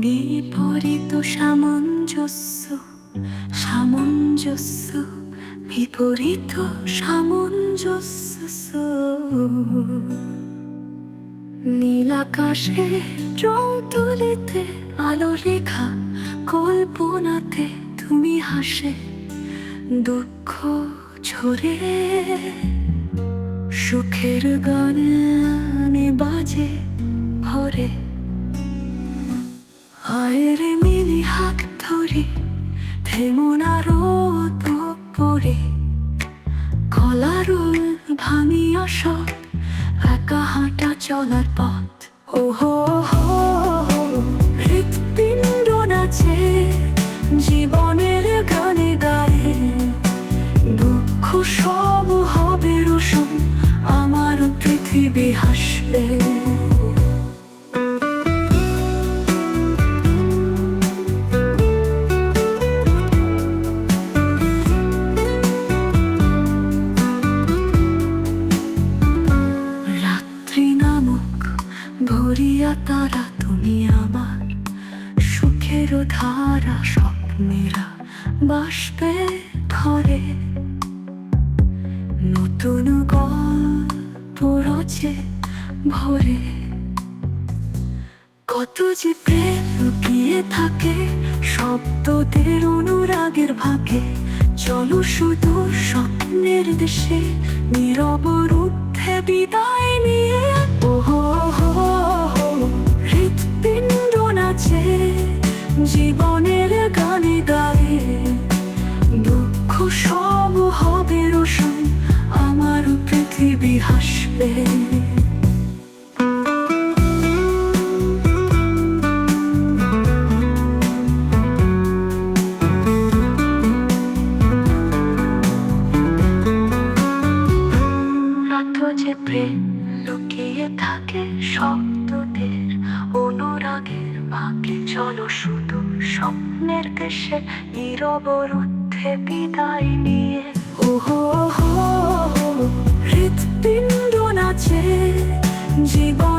বিপরীত সামঞ্জস্য সামঞ্জস্য, বিপরীত সামঞ্জস্য। নীল আকাশে রং তুলিতে আলো লেখা কল্পনাতে তুমি হাসে, দুঃখ ঝরে। সুখের গানে বাজে ভরে। আয়ের মিলি হাত ধরি থেমনার পরে কলারুল ভাঙিয়া সব একা হাঁটা চলার পথ ও হো হৃৎপিণ্ড নাচে জীবনের গানে গায়ে দুঃখ সব হবে রসুন পৃথিবী ভরিয়া তারা তুমি আমার সুখের ধারা স্বপ্নেরা বাসবে ঘরে নতুন গল্প রচে ভরে। কত যে প্রেম লুকিয়ে থাকে শব্দদের অনুরাগের ভাগে। চলো শুধু স্বপ্নের দেশে, নীরব রুদ্ধে বিদায় নিয়ে জীবনের গানে গায়ে দুঃখ সব হবে রোশন আমার পৃথিবী হাসবে। লুকিয়ে থাকে শব্দদের ভাগে চলো শুধু স্বপ্নের দেশে নীরব রুদ্ধে বিদায় নিয়ে। ওহো হৃৎপিণ্ড নাচে জীবনের